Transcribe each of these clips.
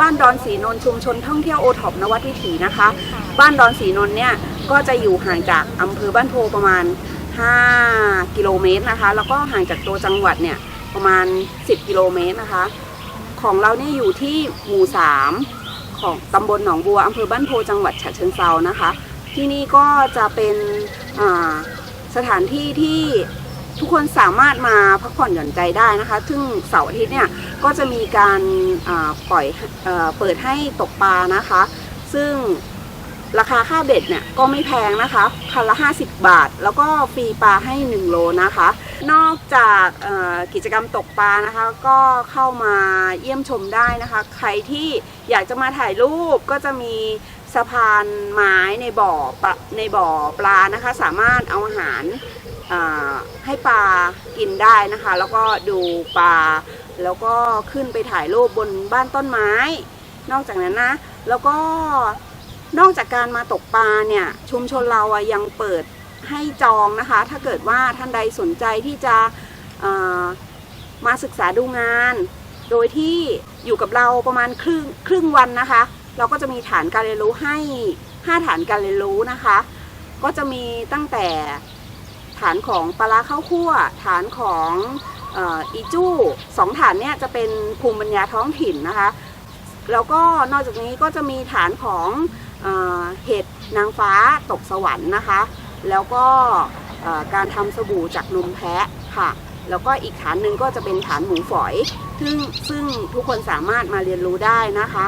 บ้านดอนสีนนท์ชุมชนท่องเที่ยวโอท็อปนวัดวิถีนะคะ บ้านดอนสีนนท์เนี่ยก็จะอยู่ห่างจากอำเภอบ้านโพประมาณ 5 กิโลเมตรนะคะ แล้วก็ห่างจากตัวจังหวัดเนี่ยประมาณ 10 กิโลเมตรนะคะ ของเราเนี่ยอยู่ที่หมู่ 3 ของตำบลหนองบัวอำเภอบ้านโพจังหวัดฉะเชิงเซานะคะ ที่นี่ก็จะเป็นอ่าสถานที่ที่ ทุกคนสามารถมาพักผ่อนหย่อนใจได้นะคะ ซึ่งเสาร์อาทิตย์เนี่ยก็จะมีการปล่อยเอเปิดให้ตกปลานะคะ ซึ่งราคาค่าเบ็ดเนี่ยก็ไม่แพงนะคะคันละ 50 บาท แล้วก็ฟรีปลาให้ 1 โลนะคะ นอกจากกิจกรรมตกปลานะคะ ก็เข้ามาเยี่ยมชมได้นะคะ ใครที่อยากจะมาถ่ายรูปก็จะมี สะพานไม้ในบ่อปลาในบ่อปลานะคะ สามารถเอาอาหารให้ปลากินได้นะคะ แล้วก็ดูปลาแล้วก็ขึ้นไปถ่ายรูปบนบ้านต้นไม้ นอกจากนั้นนะ แล้วก็นอกจากการมาตกปลาเนี่ยชุมชนเราอะยังเปิดให้จองนะคะ ถ้าเกิดว่าท่านใดสนใจที่จะมาศึกษาดูงาน โดยที่อยู่กับเราประมาณครึ่งครึ่งวันนะคะ เราก็จะมีฐานการเรียนรู้ให้ 5 ฐานการเรียนรู้นะคะ ก็จะมีตั้งแต่ฐานของปลาร้าข้าวคั่ว ฐานของอ,อีจู้สองฐานเนี่ยจะเป็นภูมิปัญญาท้องถิ่นนะคะ แล้วก็นอกจากนี้ก็จะมีฐานของเอเห็ดนางฟ้าตกสวรรค์นะคะ แล้วก็การทำสบู่จากนมแพะค่ะ แล้วก็อีกฐานหนึ่งก็จะเป็นฐานหมูฝอย ซึ่งซึ่งทุกคนสามารถมาเรียนรู้ได้นะคะ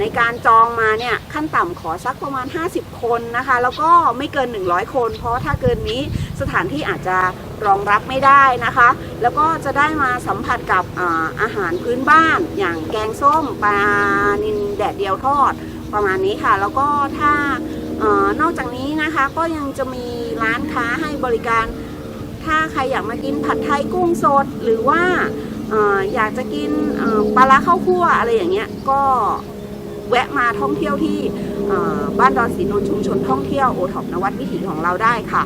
ในการจองมาเนี่ยขั้นต่ำขอสักประมาณ 50 คนนะคะ แล้วก็ไม่เกิน 100 คน เพราะถ้าเกินนี้สถานที่อาจจะรองรับไม่ได้นะคะ แล้วก็จะได้มาสัมผัสกับอาอาหารพื้นบ้านอย่างแกงส้มปลานินแดดเดียวทอดประมาณนี้ค่ะ แล้วก็ถ้าออนอกจากนี้นะคะก็ยังจะมีร้านค้าให้บริการ ถ้าใครอยากมากินผัดไทยกุ้งสดหรือว่าออยากจะกินปลาร้าข้าวคั่วอะไรอย่างเงี้ยก็ แวะมาท่องเที่ยวที่บ้านดอนศรีนนท์ชุมชนท่องเที่ยวโอท็อปนวัดวิถีของเราได้ค่ะ